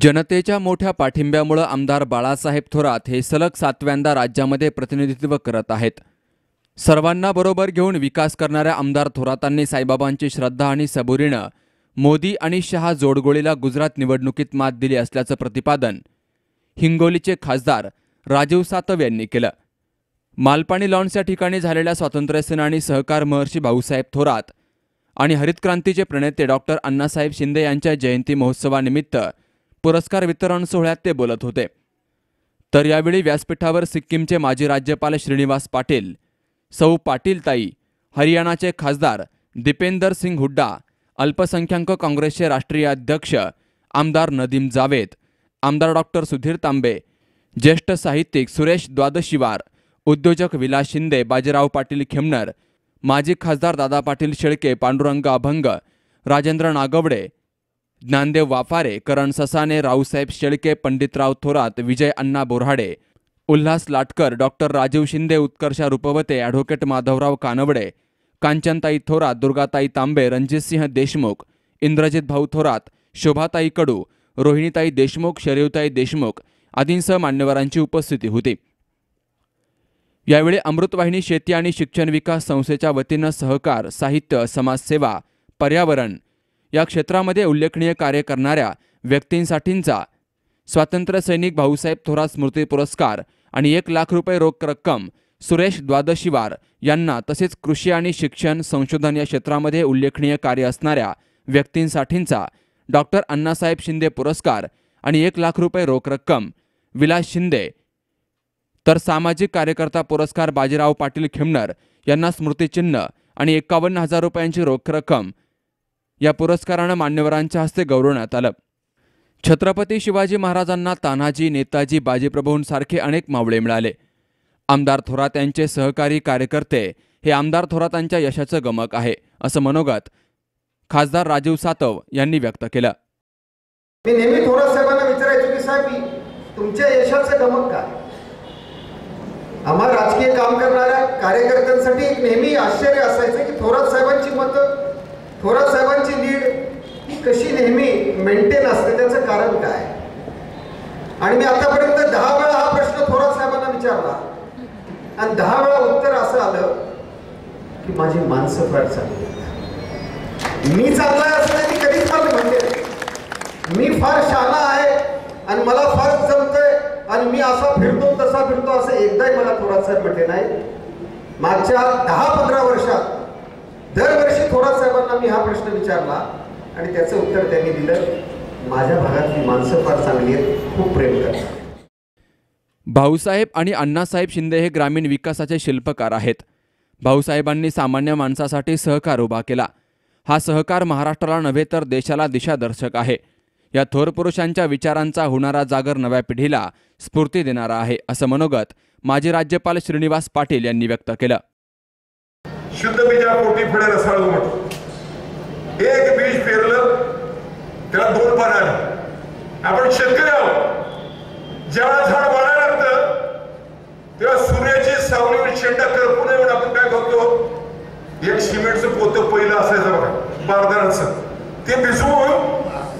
जनतेच्या मोठ्या पाठिंब्यामुळं आमदार बाळासाहेब थोरात हे सलग सातव्यांदा राज्यामध्ये प्रतिनिधित्व करत आहेत. सर्वांना बरोबर घेऊन विकास करणाऱ्या आमदार थोरातांनी साईबाबांची श्रद्धा आणि सबुरीनं मोदी आणि शहा जोडगोळीला गुजरात निवडणुकीत मात दिली असल्याचं प्रतिपादन हिंगोलीचे खासदार राजीव सातव यांनी केलं. मालपाणी लॉन्स या ठिकाणी झालेल्या स्वातंत्र्यसेनानी सहकार महर्षी भाऊसाहेब थोरात आणि हरित क्रांतीचे प्रणेते डॉक्टर अण्णासाहेब शिंदे यांच्या जयंती महोत्सवानिमित्त पुरस्कार वितरण सोहळ्यात ते बोलत होते. तर यावेळी व्यासपीठावर सिक्कीमचे माजी राज्यपाल श्रीनिवास पाटील सौ पाटीलताई हरियाणाचे खासदार दीपेंदर सिंग हुड्डा अल्पसंख्याक काँग्रेसचे राष्ट्रीय अध्यक्ष आमदार नदीम जावेद आमदार डॉक्टर सुधीर तांबे ज्येष्ठ साहित्यिक सुरेश द्वादशिवार उद्योजक विलास शिंदे बाजीराव पाटील खेमनर माजी खासदार दादा पाटील शेळके पांडुरंग अभंग राजेंद्र नागवडे ज्ञानदेव वाफारे करण ससाने रावसाहेब शेळके पंडितराव थोरात विजय अण्णा बोराडे उल्हास लाटकर डॉक्टर राजीव शिंदे उत्कर्षा रुपवते ॲडव्होकेट माधवराव कानवडे कांचनताई थोरात दुर्गाताई तांबे रणजितसिंह देशमुख इंद्रजित भाऊ थोरात शोभाताई कडू रोहिणीताई देशमुख शरीवताई देशमुख आदींसह मान्यवरांची उपस्थिती होती. यावेळी अमृतवाहिनी शेती आणि शिक्षण विकास संस्थेच्या वतीनं सहकार साहित्य समाजसेवा पर्यावरण या क्षेत्रामध्ये उल्लेखनीय कार्य करणाऱ्या व्यक्तींसाठींचा स्वातंत्र्य सैनिक भाऊसाहेब थोरात स्मृती पुरस्कार आणि एक लाख रुपये रोख रक्कम सुरेश द्वादशीवार यांना तसेच कृषी आणि शिक्षण संशोधन या क्षेत्रामध्ये उल्लेखनीय कार्य असणाऱ्या व्यक्तींसाठींचा डॉक्टर अण्णासाहेब शिंदे पुरस्कार आणि एक लाख रुपये रोख रक्कम. विलास शिंदे तर सामाजिक कार्यकर्ता पुरस्कार बाजीराव पाटील खिमनर यांना स्मृतिचिन्ह आणि एकावन्न हजार रुपयांची रोख रक्कम या पुरस्कारानं मान्यवरांच्या हस्ते गौरवण्यात आलं. छत्रपती शिवाजी महाराजांना तान्हाजी नेताजी बाजीप्रभूंसारखे अनेक मावळे मिळाले. आमदार थोरात यांचे सहकारी कार्यकर्ते हे आमदार थोरातांच्या यशाचं गमक आहे असं मनोगत खासदार राजीव सातव यांनी व्यक्त केलं. मी नेहमी थोरात साहेबांना विचारायचो की साहेब तुमच्या यशाचं गमक काय? आम्हा राजकीय काम करणाऱ्या कार्यकर्त्यांसाठी नेहमी आश्चर्य असायचं की थोरात साहेबांची मतं थोरात साहेबांची लीड ही कशी नेहमी मेंटेन असते त्याचं कारण काय? आणि मी आतापर्यंत दहा वेळा हा प्रश्न थोरात साहेबांना विचारला. आणि दहा वेळा उत्तर असं आलं की माझी माणसं फार चांगली मी चांगला आहे असं नाही कधीच मला म्हणते मी फार शहाणा आहे आणि मला फार जमतंय आणि मी असा फिरतो तसा फिरतो असं एकदाही मला थोरात साहेब म्हटले नाही. मागच्या दहा पंधरा वर्षात दरवर्षी थोरात साहेबांना मी हा प्रश्न विचारला आणि त्याचं उत्तर त्यांनी दिलं. माझ्या भागातली माणसं फार चांगली आहेत खूप प्रेम करतात. भाऊसाहेब आणि अण्णासाहेब शिंदे हे ग्रामीण विकासाचे शिल्पकार आहेत. भाऊसाहेबांनी सामान्य माणसासाठी सहकार उभा केला. हा सहकार महाराष्ट्राला नव्हे तर देशाला दिशादर्शक आहे. या थोर पुरुषांच्या विचारांचा होणारा जागर नव्या पिढीला स्फूर्ती देणारा आहे असं मनोगत माजी राज्यपाल श्रीनिवास पाटील यांनी व्यक्त केलं. शुद्ध बीजा पोटी फळे रसाळू म्हणतो एक बीज पेरलं त्याला दोन पानं आली. आपण शेतकरी आहोत. ज्यावेळेला झाड वाढायला लागतं तेव्हा सूर्याची सावलीवर शेंडा करपू नये म्हणून आपण काय करतो? एक सिमेंटचं पोतं पहिलं असायचं बघा बारदानाचं ते भिजवून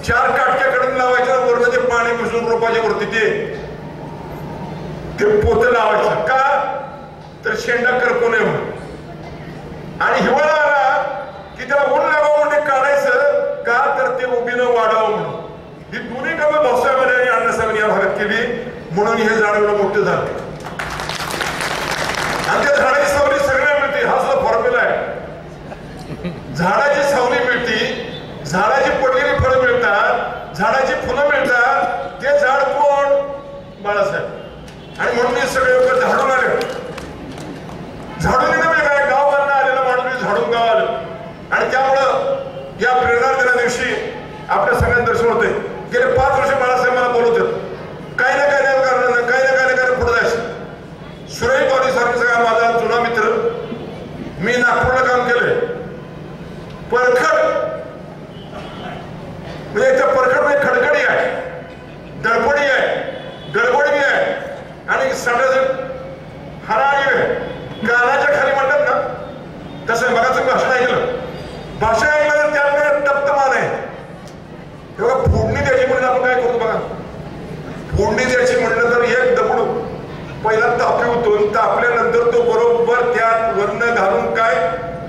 चार काटक्या कडून लावायचं वरनं ते पाणी मिसळून रोपाच्या वरती ते. ते पोतं लावायचं. का? तर शेंडा करपू नये म्हणून आणि हिवाळा आला की त्याला ऊन लागावं म्हणजे काढायचं का तर ते उभीनं वाढावं म्हणून. ही दोन्ही कामं भाऊसाहेबांनी आणि अण्णासाहेबांनी या भागात केली म्हणून हे झाड एवढं मोठं झालं. आणि त्या झाडाची सावली सगळ्या मिळते हा सुद्धा फॉर्म्युला आहे. झाडाची सावली मिळते झाडाची पडलेली फळं मिळतात झाडाची फुलं मिळतात ते झाड कोण? बाळासाहेब. आणि म्हणून हे सगळे झाडून आले. झाडून येणं म्हणजे काय गाव बांधणं आलेलं माणूस झाडून गाव आलं आणि त्यामुळं या प्रेरणा दिना दिवशी आपल्या सगळ्यांना दर्शन होते गेले पाच वर्ष बाळासाहेब मला बोलत होते काही ना काही नाही कारण काही ना काही ना कारण पुढे जायचं सुरेश पावली सारखं सगळा माझा जुना मित्र मी नागपूरला काम केलंय परखड म्हणजे त्या परखडमध्ये खडखडी आहे दळपडी आहे. गडबडी आहे. आणि सगळं हराळी आहे. कानाच्या खाली म्हणतात ना तसं मगाचं भाषण ऐकलं. भाषण ऐकलं तर त्यामुळे तप्त आहे. एवढं फोडणी द्यायची म्हणून आपण काय करतो बघा? फोडणी द्यायची म्हणलं तर एक दगड पहिला तापी होतो तापल्यानंतर तो बरोबर त्यात वर्ण घालून काय?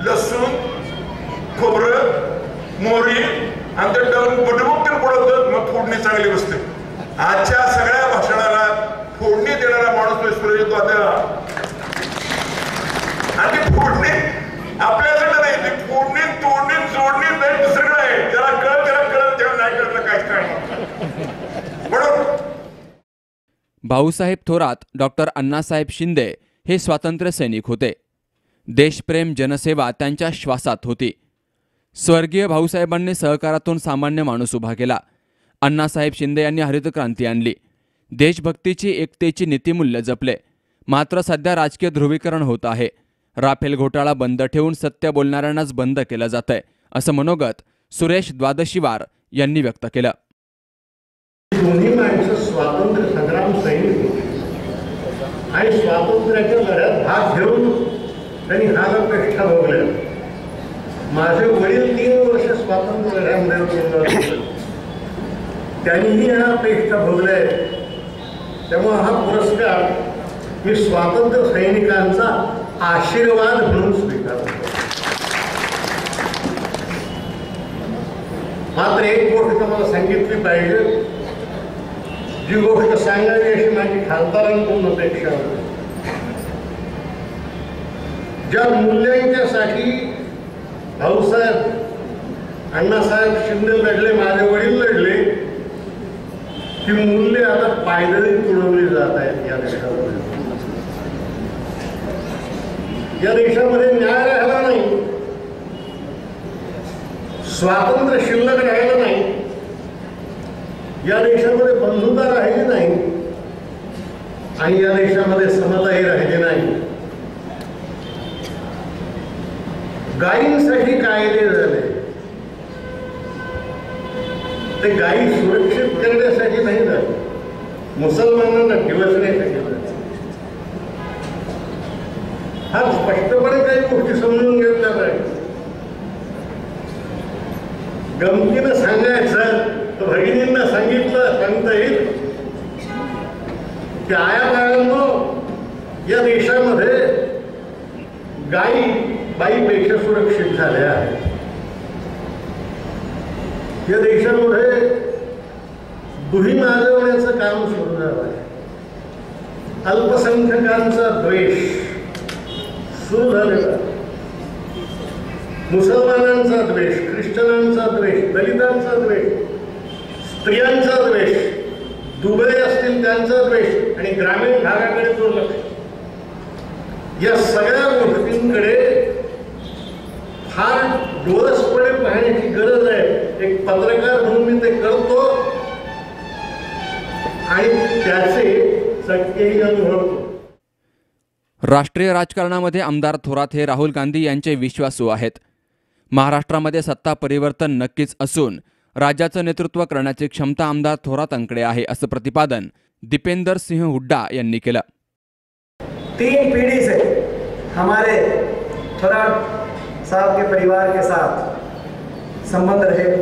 लसूण खोबरं मोहरी आणि ते डबून तर पडवतात मग फोडणी चांगली बसते. आजच्या सगळ्या भाषणाला फोडणी देणारा माणूस तो सुरेश दादा आणि फोडणी आपल्याकडे नाही ती फोडणी तोडणी जोडणी नाही दुसरीकडे आहे. त्याला कळत त्याला कळत त्याला नाही कळलं काहीच काय म्हणून भाऊसाहेब थोरात डॉक्टर अण्णासाहेब शिंदे हे स्वातंत्र्य सैनिक होते. देशप्रेम जनसेवा त्यांच्या श्वासात होती. स्वर्गीय भाऊसाहेबांनी सहकारातून सामान्य माणूस उभा केला. अण्णासाहेब शिंदे यांनी हरित क्रांती आणली. देशभक्तीची एकतेची नीतिमूल्य जपले. मात्र सध्या राजकीय ध्रुवीकरण होत आहे. राफेल घोटाळा बंद ठेवून सत्य बोलणाऱ्यांनाच बंद केलं जातंय असं मनोगत सुरेश द्वादशीवार यांनी व्यक्त केलं. दोन्ही माणसं स्वातंत्र्य संग्राम सैनिक आणि स्वातंत्र्याच्या लढ्यात भाग घेऊन त्यांनी हालपेष्टा भोगल्या माझे वडील तीन वर्ष स्वातंत्र्य लढ्यामध्ये त्यांनीही हा अपेक्षा भोगल्या त्यामुळं हा पुरस्कार मी स्वातंत्र्य सैनिकांचा आशीर्वाद म्हणून स्वीकारतो. मात्र एक गोष्ट तुम्हाला सांगितली पाहिजे. जी गोष्ट सांगावी अशी माझी खासदारांकडून अपेक्षा होती. ज्या मूल्यांच्यासाठी भाऊसाहेब अण्णासाहेब शिंदे लढले माझे वडील ही ती मूल्य आता पायदळी तुडवली जात आहेत या देशामध्ये. या देशामध्ये न्याय राहिला नाही. स्वातंत्र्य शिल्लक राहिलं नाही. या देशामध्ये बंधुता राहिली नाही. आणि या देशामध्ये समताही राहिली नाही. गायींसाठी कायदे झाले. ते गायी सुरक्षित करण्यासाठी नाही झाले मुसलमानांना दिवसण्यासाठी हा स्पष्टपणे काही गोष्टी समजून घेतल्या नाही. गमतीनं सांगायचं तर भगिनींना सांगितलं सांगता येईल. की आया बाळांनो या देशामध्ये गाई बाईपेक्षा सुरक्षित झाल्या आहेत. या देशामध्ये दुही माजवण्याचं काम सुरू झालं आहे अल्पसंख्यकांचा द्वेष सुरू झालेला मुसलमानांचा द्वेष ख्रिश्चनांचा द्वेष दलितांचा द्वेष स्त्रियांचा द्वेष दुबळे असतील त्यांचा द्वेष आणि ग्रामीण भागाकडे दुर्लक्ष. या सगळ्या गोष्टींकडे फार डोळसपणे पाहण्याची गरज आहे. एक पत्रकार म्हणून मी ते राष्ट्रीय राजकारणामध्ये आमदार थोरात हे राहुल गांधी यांचे विश्वासू आहेत. महाराष्ट्रामध्ये सत्ता परिवर्तन नक्कीच असून राज्याचं नेतृत्व करण्याची क्षमता आमदार थोरातांकडे आहे असं प्रतिपादन दीपेंदर सिंह हुड्डा यांनी केलं. तीन पीढ़ी से हमारे थोराट साहब के परिवार के साथ संबंध रहे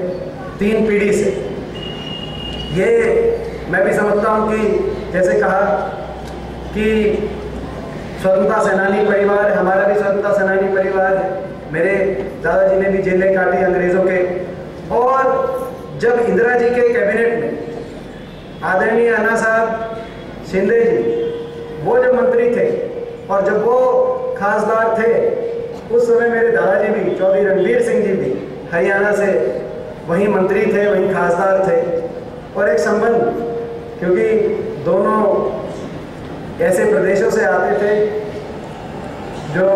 तीन पीढ़ी से। ये मैं भी समझता हूँ कि जैसे कहा कि स्वतंत्रता सेनानी परिवार है हमारा भी स्वतंत्रता सेनानी परिवार है। मेरे दादाजी ने भी जेलें काटी अंग्रेज़ों के। और जब इंदिरा जी के कैबिनेट में आदरणीय अन्ना साहब शिंदे जी, वो जब मंत्री थे और जब वो खासदार थे, उस समय मेरे दादाजी भी, चौधरी रणवीर सिंह जी भी हरियाणा से वहीं मंत्री थे, वहीं खासदार थे। और एक संबंध, क्योंकि दोनों ऐसे प्रदेशों से आते थे जो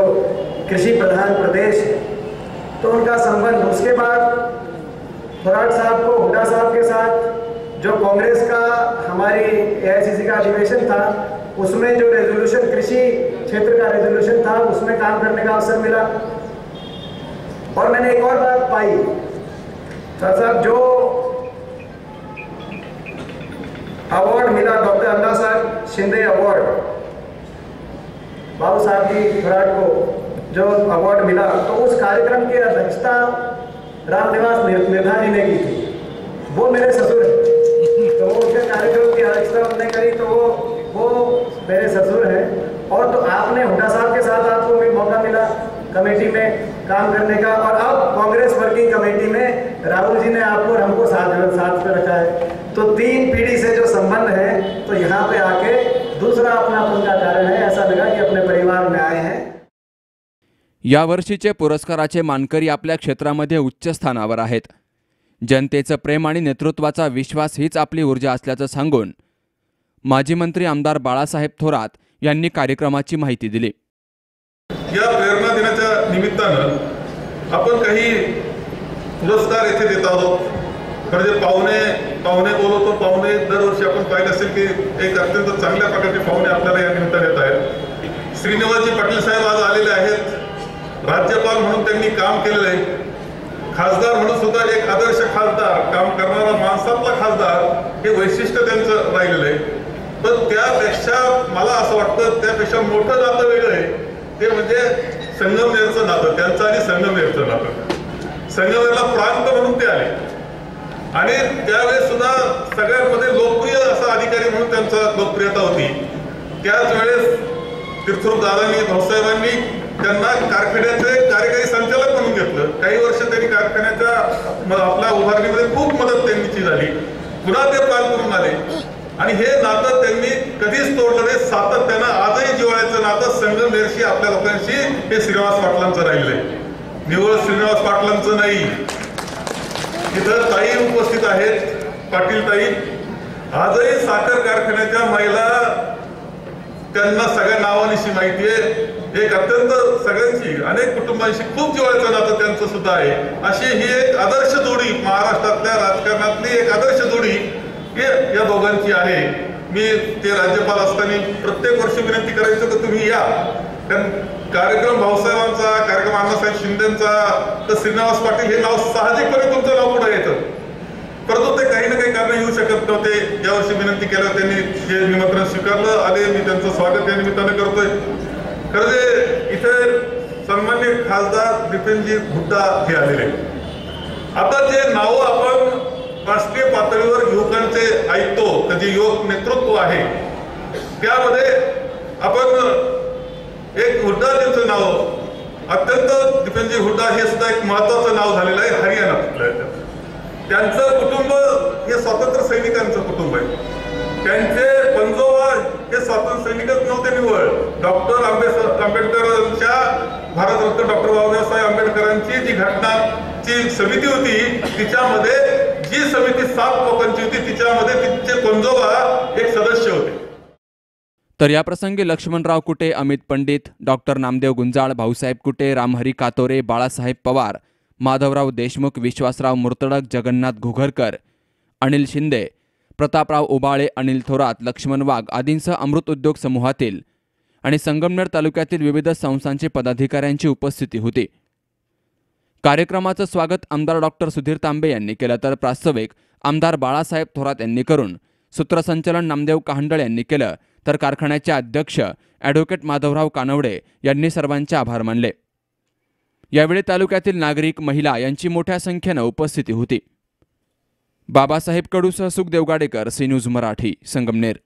कृषि प्रधान प्रदेश तो उनका संबंध उसके बाद थोराट साहब को हुड्डा साहब के साथ, जो कांग्रेस का हमारी एआईसीसी का अधिवेशन था, उसमें जो रेजोल्यूशन कृषि क्षेत्र का रेजोल्यूशन था, उसमें काम करने का अवसर मिला। और मैंने एक और बात पाई। साहब, जो अवार्ड मिला डॉक्टर अन्ना साहब शिंदे अवार्ड। बाबू साहब जी विराट को जो अवार्ड मिला तो उस कार्यक्रम की अध्यक्षता राम निवास निर्धा जी ने की थी। वो मेरे ससुर तो वो उसके कार्यक्रम की अध्यक्षता हमने करी तो वो वो मेरे ससुर हैं। और तो आपने हुडा साहब के साथ आपको भी मौका मिला कमेटी में काम करने का। और अब कांग्रेस वर्किंग कमेटी में राहुल जी ने आपको और हमको साथ साथ पर रखा है। तो तीन पीढ़ी से जो संबंध है तो यहाँ पे आ यावर्षीचे पुरस्काराचे मानकरी आपल्या क्षेत्रामध्ये उच्च स्थानावर आहेत. जनतेचं प्रेम आणि नेतृत्वाचा विश्वास हीच आपली ऊर्जा असल्याचं सांगून माजी मंत्री आमदार बाळासाहेब थोरात यांनी कार्यक्रमाची माहिती दिली. या प्रेरणा दिनाच्या निमित्तानं आपण काही पुरस्कार येथे देत आहोत. म्हणजे पाहुणे पाहुणे बोलवतो पाहुणे दरवर्षी आपण पाहिलं असेल की एक अत्यंत चांगल्या प्रकारचे पाहुणे आपल्याला या निमित्ताने येत आहेत. श्रीनिवासजी पाटील साहेब आज आलेले राज्यपाल म्हणून त्यांनी काम केलेलं आहे. खासदार म्हणून सुद्धा एक आदर्श खासदार काम करणारा माणसातला खासदार हे वैशिष्ट्य त्यांचं राहिलेलं आहे. पण त्यापेक्षा मला असं वाटतं त्यापेक्षा मोठं नातं वेगळं आहे. ते म्हणजे संगमनेरचं नातं त्यांचं आणि संगमनेरचं नातं. संगमनेरला प्रांत म्हणून ते आले. आणि त्यावेळेस सुद्धा सगळ्यांमध्ये लोकप्रिय असा अधिकारी म्हणून त्यांचा लोकप्रियता होती. त्याच वेळेस तीर्थरूप दादांनी भाऊसाहेबांनी त्यांना कारखान्याचे कार्यकारी संचालक म्हणून घेतलं. काही वर्ष त्यांनी कारखान्याच्या आपल्या उभारणीमध्ये खूप मदत त्यांची झाली. पुन्हा ते प्रांत करून आले. आणि हे नातं त्यांनी कधीच तोडलं नाही. सातत्यानं आजही जिवाळ्याचं नातं संगमनेरशी आपल्या लोकांशी हे श्रीनिवास पाटलांचं राहिलंय निवळ श्रीनिवास पाटलांचं नाही. इथं ताई उपस्थित आहेत. पाटील ताई आजही साखर कारखान्याच्या महिला त्यांना सगळ्या नावानिशी माहिती आहे. एक अत्यंत सगळ्यांची अनेक कुटुंबांशी खूप जिव्हाळ्याचं नातं त्यांचं सुद्धा आहे. अशी ही एक आदर्श जोडी महाराष्ट्रातल्या राजकारणातली एक आदर्श जोडी या दोघांची आहे. मी ते राज्यपाल असताना प्रत्येक वर्षी विनंती करायचो की तुम्ही या. कारण कार्यक्रम भाऊसाहेबांचा कार्यक्रम अण्णासाहेब शिंदेचा तर श्रीनिवास पाटील हे नाव साहजिकपणे तुमचं नाव पुढे येतं. परंतु ते काही ना काही कारण येऊ शकत नव्हते. यावर्षी विनंती केल्यावर त्यांनी हे निमंत्रण स्वीकारलं आले मी त्यांचं स्वागत या निमित्तानं करतोय. खरं जे इथे सन्मान्य खासदार बिपिनजी हुड्डा हे आलेले. आता जे नाव आपण राष्ट्रीय पातळीवर युवकांचे ऐकतो तर जे युवक नेतृत्व आहे त्यामध्ये आपण एक हुड्डा त्यांचं नाव अत्यंत दिपेनजी हुड्डा हे सुद्धा एक महत्वाचं नाव झालेलं आहे हरियाणा त्यांचं कुटुंब हे स्वातंत्र्य सैनिकांचं कुटुंब आहे. त्यांचे हे स्वातंत्र्य सैनिकच नव्हते निवड डॉक्टर आंबेडकर आंबेडकरांच्या भारतरत्न डॉक्टर बाबासाहेब आंबेडकरांची जी घटनाची समिती होती तिच्यामध्ये जी समिती सात लोकांची होती तिच्यामध्ये तिचे कोंजोबा एक सदस्य होते. तर याप्रसंगी लक्ष्मणराव कुटे अमित पंडित डॉक्टर नामदेव गुंजाळ भाऊसाहेब कुटे रामहरी कातोरे बाळासाहेब पवार माधवराव देशमुख विश्वासराव मुर्तडक जगन्नाथ घुघरकर अनिल शिंदे प्रतापराव उबाळे अनिल थोरात लक्ष्मण वाघ आदींसह अमृत उद्योग समूहातील आणि संगमनेर तालुक्यातील विविध संस्थांचे पदाधिकाऱ्यांची उपस्थिती होती. कार्यक्रमाचं स्वागत आमदार डॉक्टर सुधीर तांबे यांनी केलं तर प्रास्ताविक आमदार बाळासाहेब थोरात यांनी करून सूत्रसंचलन नामदेव कहांडळ यांनी केलं तर कारखान्याचे अध्यक्ष ॲडव्होकेट माधवराव कानवडे यांनी सर्वांचे आभार मानले. यावेळी तालुक्यातील नागरिक महिला यांची मोठ्या संख्येनं उपस्थिती होती. बाबासाहेब कडूसह सुखदेव गाडेकर सी न्यूज मराठी संगमनेर.